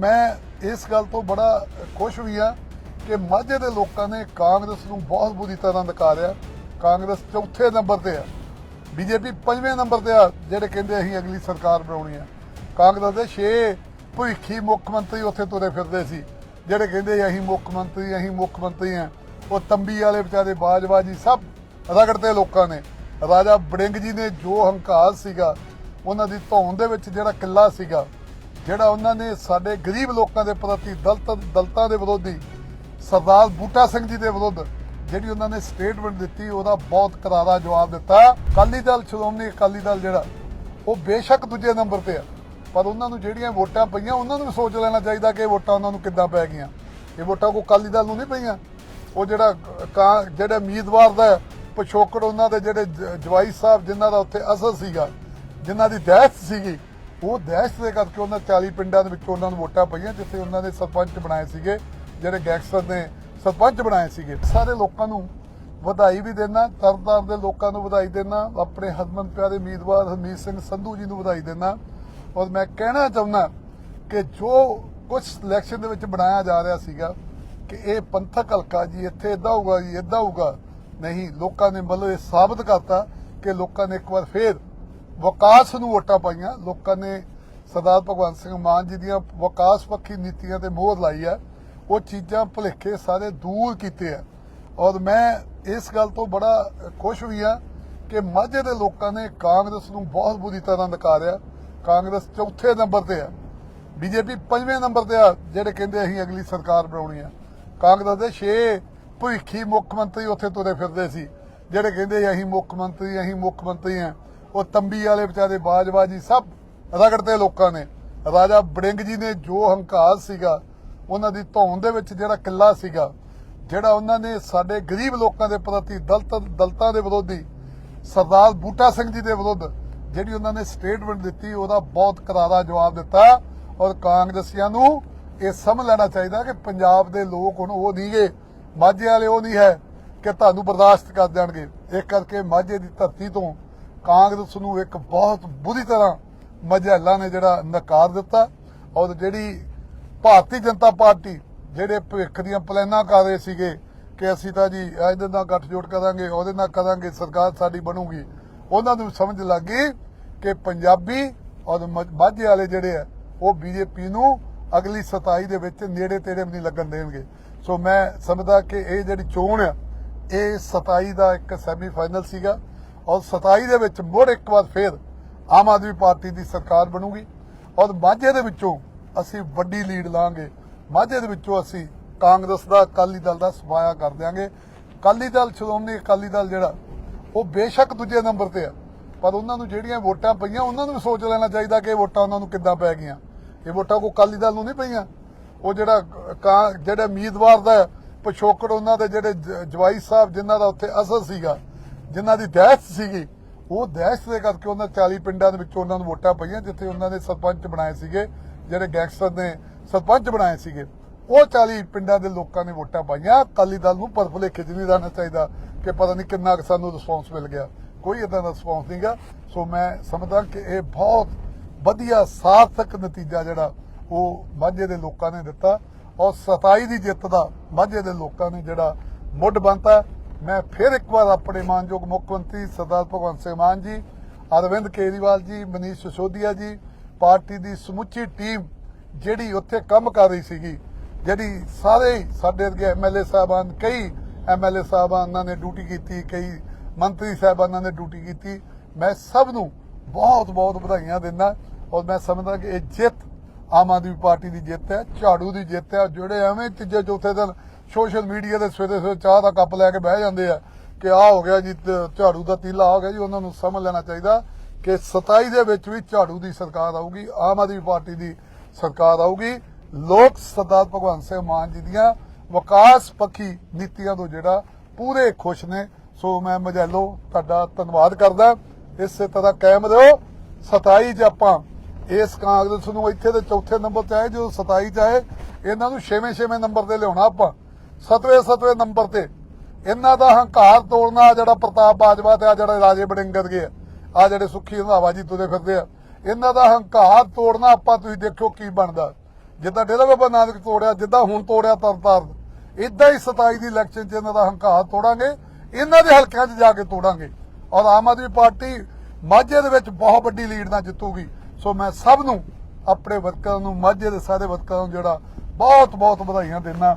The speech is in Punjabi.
ਮੈਂ ਇਸ ਗੱਲ ਤੋਂ ਬੜਾ ਖੁਸ਼ ਵੀ ਆ ਕਿ ਮਾਝੇ ਦੇ ਲੋਕਾਂ ਨੇ ਕਾਂਗਰਸ ਨੂੰ ਬਹੁਤ ਬੁਰੀ ਤਰ੍ਹਾਂ ਨਕਾਰਿਆ। ਕਾਂਗਰਸ ਚੌਥੇ ਨੰਬਰ ਤੇ ਆ। ਬੀਜੇਪੀ ਪੰਜਵੇਂ ਨੰਬਰ ਤੇ ਆ, ਜਿਹੜੇ ਕਹਿੰਦੇ ਅਸੀਂ ਅਗਲੀ ਸਰਕਾਰ ਬਣਾਉਣੀ ਆ। ਕਾਂਗਰਸ ਦੇ 6 ਭਵਿੱਖੀ ਮੁੱਖ ਮੰਤਰੀ ਉੱਥੇ ਤੁਰੇ ਫਿਰਦੇ ਸੀ। ਜਿਹੜੇ ਕਹਿੰਦੇ ਅਸੀਂ ਮੁੱਖ ਮੰਤਰੀ, ਅਸੀਂ ਮੁੱਖ ਮੰਤਰੀ ਆ। ਉਹ ਤੰਬੀ ਵਾਲੇ ਵਿਚਾਰੇ ਬਾਜਵਾ ਜੀ ਸਭ ਰਗੜਤੇ ਲੋਕਾਂ ਨੇ। ਰਾਜਾ ਬੜਿੰਗ ਜੀ ਨੇ ਜੋ ਹੰਕਾਰ ਸੀਗਾ, ਉਹਨਾਂ ਦੀ ਧੌਣ ਦੇ ਵਿੱਚ ਜਿਹੜਾ ਕਿੱਲਾ ਸੀਗਾ ਜਿਹੜਾ ਉਹਨਾਂ ਨੇ ਸਾਡੇ ਗਰੀਬ ਲੋਕਾਂ ਦੇ ਪ੍ਰਤੀ ਦਲਤ ਦਲਤਾਂ ਦੇ ਵਿਰੋਧੀ ਸਰਦਾਰ ਬੂਟਾ ਸਿੰਘ ਜੀ ਦੇ ਵਿਰੁੱਧ ਜਿਹੜੀ ਉਹਨਾਂ ਨੇ ਸਟੇਟਮੈਂਟ ਦਿੱਤੀ, ਉਹਦਾ ਬਹੁਤ ਕਰਾਰਾ ਜਵਾਬ ਦਿੱਤਾ। ਅਕਾਲੀ ਦਲ, ਸ਼੍ਰੋਮਣੀ ਅਕਾਲੀ ਦਲ ਜਿਹੜਾ, ਉਹ ਬੇਸ਼ੱਕ ਦੂਜੇ ਨੰਬਰ ਤੇ ਆ। ਪਰ ਉਹਨਾਂ ਨੂੰ ਜਿਹੜੀਆਂ ਵੋਟਾਂ ਪਈਆਂ, ਉਹਨਾਂ ਨੂੰ ਵੀ ਸੋਚ ਲੈਣਾ ਚਾਹੀਦਾ ਕਿ ਇਹ ਵੋਟਾਂ ਉਹਨਾਂ ਨੂੰ ਕਿੱਦਾਂ ਪੈ ਗਈਆਂ। ਇਹ ਵੋਟਾਂ ਕੋ ਅਕਾਲੀ ਦਲ ਨੂੰ ਨਹੀਂ ਪਈਆਂ। ਉਹ ਜਿਹੜਾ ਕਾਂ, ਜਿਹੜੇ ਉਮੀਦਵਾਰ ਦਾ ਪਿਛੋਕੜ, ਉਹਨਾਂ ਦੇ ਜਿਹੜੇ ਜ- ਜਵਾਈ ਸਾਹਿਬ, ਜਿਨ੍ਹਾਂ ਦਾ ਉੱਥੇ ਅਸਰ ਸੀਗਾ, ਜਿਨ੍ਹਾਂ ਦੀ ਦਹਿਸ਼ਤ ਸੀਗੀ ਉਹ ਦਹਿਸ਼ਤ ਦੇ ਕਰਕੇ ਉਹਨਾਂ 40 ਪਿੰਡਾਂ ਦੇ ਵਿੱਚੋਂ ਉਹਨਾਂ ਨੂੰ ਵੋਟਾਂ ਪਈਆਂ, ਜਿੱਥੇ ਉਹਨਾਂ ਨੇ ਸਰਪੰਚ ਬਣਾਏ ਸੀਗੇ, ਜਿਹੜੇ ਗੈਂਗਸਟਰ ਨੇ ਸਰਪੰਚ ਬਣਾਏ ਸੀਗੇ। ਸਾਰੇ ਲੋਕਾਂ ਨੂੰ ਵਧਾਈ ਵੀ ਦੇਣਾ ਤਰਤਾਰ ਦੇ ਲੋਕਾਂ ਨੂੰ ਵਧਾਈ ਦੇਣਾ, ਆਪਣੇ ਹਰਮਨ ਪਿਆਰੇ ਉਮੀਦਵਾਰ ਹਰਮੀਤ ਸਿੰਘ ਸੰਧੂ ਜੀ ਨੂੰ ਵਧਾਈ ਦੇਣਾ। ਔਰ ਮੈਂ ਕਹਿਣਾ ਚਾਹੁੰਦਾ ਕਿ ਜੋ ਕੁਝ ਇਲੈਕਸ਼ਨ ਦੇ ਵਿੱਚ ਬਣਾਇਆ ਜਾ ਰਿਹਾ ਸੀਗਾ, ਕਿ ਇਹ ਪੰਥਕ ਹਲਕਾ ਜੀ, ਇੱਥੇ ਇਦਾਂ ਹੋਊਗਾ ਜੀ ਇਦਾਂ ਹੋਊਗਾ। ਨਹੀਂ, ਲੋਕਾਂ ਨੇ ਮਤਲਬ ਇਹ ਸਾਬਤ ਕਰਤਾ ਕਿ ਲੋਕਾਂ ਨੇ ਇੱਕ ਵਾਰ ਫੇਰ ਵਿਕਾਸ ਨੂੰ ਵੋਟਾਂ ਪਾਈਆਂ। ਲੋਕਾਂ ਨੇ ਸਰਦਾਰ ਭਗਵੰਤ ਸਿੰਘ ਮਾਨ ਜੀ ਦੀਆਂ ਵਿਕਾਸ ਪੱਖੀ ਨੀਤੀਆਂ ਤੇ ਮੋਹਰ ਲਾਈ ਹੈ ਉਹ ਚੀਜ਼ਾਂ ਭੁਲੇਖੇ ਸਾਰੇ ਦੂਰ ਕੀਤੇ ਆ। ਔਰ ਮੈਂ ਇਸ ਗੱਲ ਤੋਂ ਬੜਾ ਖੁਸ਼ ਵੀ ਆ ਕਿ ਮਾਝੇ ਦੇ ਲੋਕਾਂ ਨੇ ਕਾਂਗਰਸ ਨੂੰ ਬਹੁਤ ਬੁਰੀ ਤਰ੍ਹਾਂ ਨਕਾਰਿਆ। ਕਾਂਗਰਸ ਚੌਥੇ ਨੰਬਰ ਤੇ ਆ। ਬੀਜੇਪੀ ਪੰਜਵੇਂ ਨੰਬਰ ਤੇ ਆ, ਜਿਹੜੇ ਕਹਿੰਦੇ ਅਸੀਂ ਅਗਲੀ ਸਰਕਾਰ ਬਣਾਉਣੀ ਆ। ਕਾਂਗਰਸ ਦੇ 6 ਭਵਿੱਖੀ ਮੁੱਖ ਮੰਤਰੀ ਉੱਥੇ ਤੁਰੇ ਫਿਰਦੇ ਸੀ। ਜਿਹੜੇ ਕਹਿੰਦੇ ਅਸੀਂ ਮੁੱਖ ਮੰਤਰੀ, ਅਸੀਂ ਮੁੱਖ ਮੰਤਰੀ ਆ। ਉਹ ਤੰਬੀ ਵਾਲੇ ਵਿਚਾਰੇ ਬਾਜਵਾ ਜੀ ਸਭ ਰਗੜਦੇ ਲੋਕਾਂ ਨੇ। ਰਾਜਾ ਬੜਿੰਗ ਜੀ ਨੇ ਜੋ ਹੰਕਾਰ ਸੀਗਾ, ਉਹਨਾਂ ਦੀ ਧੌਣ ਦੇ ਵਿੱਚ ਜਿਹੜਾ ਕਿੱਲਾ ਸੀਗਾ, ਜਿਹੜਾ ਉਹਨਾਂ ਨੇ ਸਾਡੇ ਗਰੀਬ ਲੋਕਾਂ ਦੇ ਪ੍ਰਤੀ ਦਲਤ, ਦਲਤਾਂ ਦੇ ਵਿਰੋਧੀ ਸਰਦਾਰ ਬੂਟਾ ਸਿੰਘ ਜੀ ਦੇ ਵਿਰੁੱਧ ਜਿਹੜੀ ਉਹਨਾਂ ਨੇ ਸਟੇਟਮੈਂਟ ਦਿੱਤੀ, ਉਹਦਾ ਬਹੁਤ ਕਰਾਰਾ ਜਵਾਬ ਦਿੱਤਾ ਔਰ ਕਾਂਗਰਸੀਆਂ ਨੂੰ ਇਹ ਸਮਝ ਲੈਣਾ ਚਾਹੀਦਾ ਕਿ ਪੰਜਾਬ ਦੇ ਲੋਕ ਹੁਣ ਉਹ ਨਹੀਂਗੇ ਮਾਝੇ ਵਾਲੇ ਉਹ ਨਹੀਂ ਹੈ ਕਿ ਤੁਹਾਨੂੰ ਬਰਦਾਸ਼ਤ ਕਰ ਦੇਣਗੇ। ਇਸ ਕਰਕੇ ਮਾਝੇ ਦੀ ਧਰਤੀ ਤੋਂ ਕਾਂਗਰਸ ਨੂੰ ਇੱਕ ਬਹੁਤ ਬੁਰੀ ਤਰ੍ਹਾਂ ਮਜਹਲਾ ਨੇ ਜਿਹੜਾ ਨਕਾਰ ਦਿੱਤਾ ਔਰ ਜਿਹੜੀ ਭਾਰਤੀ ਜਨਤਾ ਪਾਰਟੀ ਜਿਹੜੇ ਭਵਿੱਖ ਦੀਆਂ ਪਲਾਨਾਂ ਕਰ ਰਹੇ ਸੀਗੇ ਕਿ ਅਸੀਂ ਤਾਂ ਜੀ ਇਹਦੇ ਨਾਲ ਗੱਠਜੋੜ ਕਰਾਂਗੇ, ਉਹਦੇ ਨਾਲ ਕਰਾਂਗੇ, ਸਰਕਾਰ ਸਾਡੀ ਬਣੂਗੀ, ਉਹਨਾਂ ਨੂੰ ਸਮਝ ਲੱਗ ਗਈ ਕਿ ਪੰਜਾਬੀ ਔਰ ਮਾਝੇ ਵਾਲੇ ਜਿਹੜੇ ਆ, ਉਹ ਬੀਜੇਪੀ ਨੂੰ ਅਗਲੀ 27 ਦੇ ਵਿੱਚ ਨੇੜੇ ਤੇੜੇ ਵੀ ਨਹੀਂ ਲੱਗਣ ਦੇਣਗੇ। ਸੋ ਮੈਂ ਸਮਝਦਾ ਕਿ ਇਹ ਜਿਹੜੀ ਚੋਣ ਆ, ਇਹ 27 ਦਾ ਇੱਕ ਸੈਮੀ ਫਾਈਨਲ ਸੀਗਾ। ਔਰ 27 ਦੇ ਵਿੱਚ ਮੁੜ ਇੱਕ ਵਾਰ ਫੇਰ ਆਮ ਆਦਮੀ ਪਾਰਟੀ ਦੀ ਸਰਕਾਰ ਬਣੂਗੀ ਔਰ ਮਾਝੇ ਦੇ ਵਿੱਚੋਂ ਅਸੀਂ ਵੱਡੀ ਲੀਡ ਲਾਂਗੇ। ਮਾਝੇ ਦੇ ਵਿੱਚੋਂ ਅਸੀਂ ਕਾਂਗਰਸ ਦਾ, ਅਕਾਲੀ ਦਲ ਦਾ ਸਫਾਇਆ ਕਰ ਦਿਆਂਗੇ। ਅਕਾਲੀ ਦਲ, ਸ਼੍ਰੋਮਣੀ ਅਕਾਲੀ ਦਲ ਜਿਹੜਾ, ਉਹ ਬੇਸ਼ੱਕ ਦੂਜੇ ਨੰਬਰ ਤੇ ਆ। ਪਰ ਉਹਨਾਂ ਨੂੰ ਜਿਹੜੀਆਂ ਵੋਟਾਂ ਪਈਆਂ, ਉਹਨਾਂ ਨੂੰ ਵੀ ਸੋਚ ਲੈਣਾ ਚਾਹੀਦਾ ਕਿ ਇਹ ਵੋਟਾਂ ਉਹਨਾਂ ਨੂੰ ਕਿੱਦਾਂ ਪੈ ਗਈਆਂ। ਇਹ ਵੋਟਾਂ ਕੋ ਅਕਾਲੀ ਦਲ ਨੂੰ ਨਹੀਂ ਪਈਆਂ। ਉਹ ਜਿਹੜਾ ਕਾਂ, ਜਿਹੜੇ ਉਮੀਦਵਾਰ ਦਾ ਪਿਛੋਕੜ ਉਹਨਾਂ ਦੇ ਜਿਹੜੇ ਜਵਾਈ ਸਾਹਿਬ ਜਿਨ੍ਹਾਂ ਦਾ ਉੱਥੇ ਅਸਰ ਸੀਗਾ ਜਿਨ੍ਹਾਂ ਦੀ ਦਹਿਸ਼ਤ ਸੀਗੀ, ਉਹ ਦਹਿਸ਼ਤ ਦੇ ਕਰਕੇ ਉਹਨਾਂ 40 ਪਿੰਡਾਂ ਦੇ ਵਿੱਚ ਉਹਨਾਂ ਨੂੰ ਵੋਟਾਂ ਪਈਆਂ, ਜਿੱਥੇ ਉਹਨਾਂ ਨੇ ਸਰਪੰਚ ਬਣਾਏ ਸੀਗੇ, ਜਿਹੜੇ ਗੈਂਗਸਟਰ ਨੇ ਸਰਪੰਚ ਬਣਾਏ ਸੀਗੇ। ਉਹ 40 ਪਿੰਡਾਂ ਦੇ ਲੋਕਾਂ ਨੇ ਵੋਟਾਂ ਪਾਈਆਂ। ਅਕਾਲੀ ਦਲ ਨੂੰ ਪਰਫਲੇ ਖਿੱਚ ਨਹੀਂ ਰਹਿਣਾ ਚਾਹੀਦਾ ਕਿ ਪਤਾ ਨਹੀਂ ਕਿੰਨਾ ਕੁ ਸਾਨੂੰ ਰਿਸਪੌਂਸ ਮਿਲ ਗਿਆ। ਕੋਈ ਇਦਾਂ ਦਾ ਰਿਸਪੌਂਸ ਨਹੀਂਗਾ ਸੋ ਮੈਂ ਸਮਝਦਾ ਕਿ ਇਹ ਬਹੁਤ ਵਧੀਆ, ਸਾਰਥਕ ਨਤੀਜਾ ਜਿਹੜਾ ਉਹ ਮਾਝੇ ਦੇ ਲੋਕਾਂ ਨੇ ਦਿੱਤਾ। ਔਰ 27 ਦੀ ਜਿੱਤ ਦਾ ਮਾਝੇ ਦੇ ਲੋਕਾਂ ਨੇ ਜਿਹੜਾ ਮੁੱਢ ਬੰਨਤਾ ਮੈਂ ਫਿਰ ਇੱਕ ਵਾਰ ਆਪਣੇ ਮਾਨਯੋਗ ਮੁੱਖ ਮੰਤਰੀ ਸਰਦਾਰ ਭਗਵੰਤ ਸਿੰਘ ਮਾਨ ਜੀ, ਅਰਵਿੰਦ ਕੇਜਰੀਵਾਲ ਜੀ, ਮਨੀਸ਼ ਸਿਸੋਦੀਆ ਜੀ, ਪਾਰਟੀ ਦੀ ਸਮੁੱਚੀ ਟੀਮ ਜਿਹੜੀ ਉੱਥੇ ਕੰਮ ਕਰ ਰਹੀ ਸੀਗੀ, ਜਿਹੜੀ ਸਾਰੇ ਹੀ ਸਾਡੇ ਅੱਗੇ ਐਮਐਲਏ ਸਾਹਿਬਾਨ, ਕਈ ਐਮਐਲਏ ਸਾਹਿਬਾਨਾਂ ਨੇ ਡਿਊਟੀ ਕੀਤੀ, ਕਈ ਮੰਤਰੀ ਸਾਹਿਬਾਨਾਂ ਨੇ ਡਿਊਟੀ ਕੀਤੀ, ਮੈਂ ਸਭ ਨੂੰ ਬਹੁਤ ਬਹੁਤ ਵਧਾਈਆਂ ਦਿੰਦਾ ਔਰ ਮੈਂ ਸਮਝਦਾ ਕਿ ਇਹ ਜਿੱਤ ਆਮ ਆਦਮੀ ਪਾਰਟੀ ਦੀ ਜਿੱਤ ਹੈ, ਝਾੜੂ ਦੀ ਜਿੱਤ ਹੈ, ਜਿਹੜੇ ਐਵੇਂ ਤੀਜੇ, ਚੌਥੇ ਦਿਨ ਸੋਸ਼ਲ ਮੀਡੀਆ ਦੇ ਸਵੇਰੇ ਸਵੇਰੇ ਚਾਹ ਦਾ ਕੱਪ ਲੈ ਕੇ ਬਹਿ ਜਾਂਦੇ ਆ ਕਿ ਆ ਹੋ ਗਿਆ ਜੀ ਝਾੜੂ ਦਾ ਤੀਲਾ ਹੋ ਗਿਆ ਜੀ, ਉਹਨਾਂ ਨੂੰ ਸਮਝ ਲੈਣਾ ਚਾਹੀਦਾ ਕਿ 27 ਦੇ ਵਿੱਚ ਵੀ ਝਾੜੂ ਦੀ ਸਰਕਾਰ ਆਊਗੀ, ਆਮ ਆਦਮੀ ਪਾਰਟੀ ਦੀ ਸਰਕਾਰ ਆਊਗੀ। ਲੋਕ ਸਰਦਾਰ ਭਗਵੰਤ ਸਿੰਘ ਮਾਨ ਜੀ ਦੀਆਂ ਵਿਕਾਸ ਪੱਖੀ ਨੀਤੀਆਂ ਤੋਂ ਜਿਹੜਾ ਪੂਰੇ ਖੁਸ਼ ਨੇ। ਸੋ ਮੈਂ ਮਜੈਲੋ ਤੁਹਾਡਾ ਧੰਨਵਾਦ ਕਰਦਾ। ਇਸੇ ਤਰ੍ਹਾਂ ਕਾਇਮ ਰਹੋ। 27 ਚ ਆਪਾਂ ਇਸ ਕਾਂਗਰਸ ਨੂੰ ਇੱਥੇ ਦੇ ਚੌਥੇ ਨੰਬਰ ਤੇ ਆਏ। ਜੋ 27 ਚ ਆਏ, ਇਹਨਾਂ ਨੂੰ ਛੇਵੇਂ ਛੇਵੇਂ ਨੰਬਰ ਤੇ ਲਿਆਉਣਾ ਆਪਾਂ। ਸਤਵੇਂ ਸਤਵੇਂ ਨੰਬਰ ਤੇ। ਇਹਨਾਂ ਦਾ ਹੰਕਾਰ ਤੋੜਨਾ ਜਿਹੜਾ ਪ੍ਰਤਾਪ ਬਾਜਵਾ ਤੇ ਆ ਜਿਹੜੇ ਰਾਜੇ ਬੜਿੰਗਰ ਗਏ ਆ ਜਿਹੜੇ ਸੁੱਖੀ ਰੰਧਾਵਾ ਜੀ ਤੁਰੇ ਫਿਰਦੇ ਆ, ਇਹਨਾਂ ਦਾ ਹੰਕਾਰ ਤੋੜਨਾ, ਆਪਾਂ ਤੁਸੀਂ ਦੇਖੋ ਕੀ ਬਣਦਾ। ਜਿੱਦਾਂ ਡੇਰਾ ਬਾਬਾ ਨਾਨਕ ਤੋੜਿਆ, ਜਿੱਦਾਂ ਹੁਣ ਤੋੜਿਆ ਤਰਤਾਰਨ ਇਦਾਂ ਹੀ 27 ਦੀ ਇਲੈਕਸ਼ਨ 'ਚ ਇਹਨਾਂ ਦਾ ਹੰਕਾਰ ਤੋੜਾਂਗੇ, ਇਹਨਾਂ ਦੇ ਹਲਕਿਆਂ 'ਚ ਜਾ ਕੇ ਤੋੜਾਂਗੇ। ਔਰ ਆਮ ਆਦਮੀ ਪਾਰਟੀ ਮਾਝੇ ਦੇ ਵਿੱਚ ਬਹੁਤ ਵੱਡੀ ਲੀਡ ਨਾਲ ਜਿੱਤੂਗੀ। ਸੋ ਮੈਂ ਸਭ ਨੂੰ, ਆਪਣੇ ਵਰਕਰਾਂ ਨੂੰ, ਮਾਝੇ ਦੇ ਸਾਰੇ ਵਰਕਰਾਂ ਨੂੰ ਜਿਹੜਾ ਬਹੁਤ ਬਹੁਤ ਵਧਾਈਆਂ ਦਿੰਦਾ।